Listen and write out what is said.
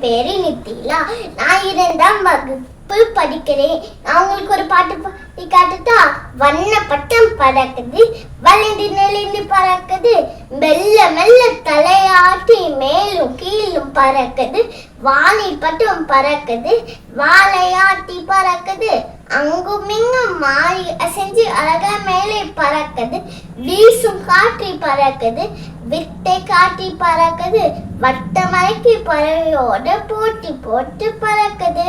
பேரு நித்திலா நான் இரண்டாம் வகுப்பு படிக்கிறேன். நான் உங்களுக்கு ஒரு பாட்டு பாடி காட்டுட்டா வண்ண பட்டம் பறக்குது வளைந்து நெளிந்து பறக்குது மெல்ல மெல்ல தலையாட்டி மேலும் கீழும் பறக்குது வாணி பட்டம் பறக்குது வாழையாட்டி பறக்குது அங்கும் இங்கும் மாறி அசைஞ்சு அழகா மேலே பறக்குது வீசும் காற்றி பறக்குது வித்தை காட்டி பறக்குது வட்டமலைக்கு பறவையோட போட்டி போட்டு பறக்குது.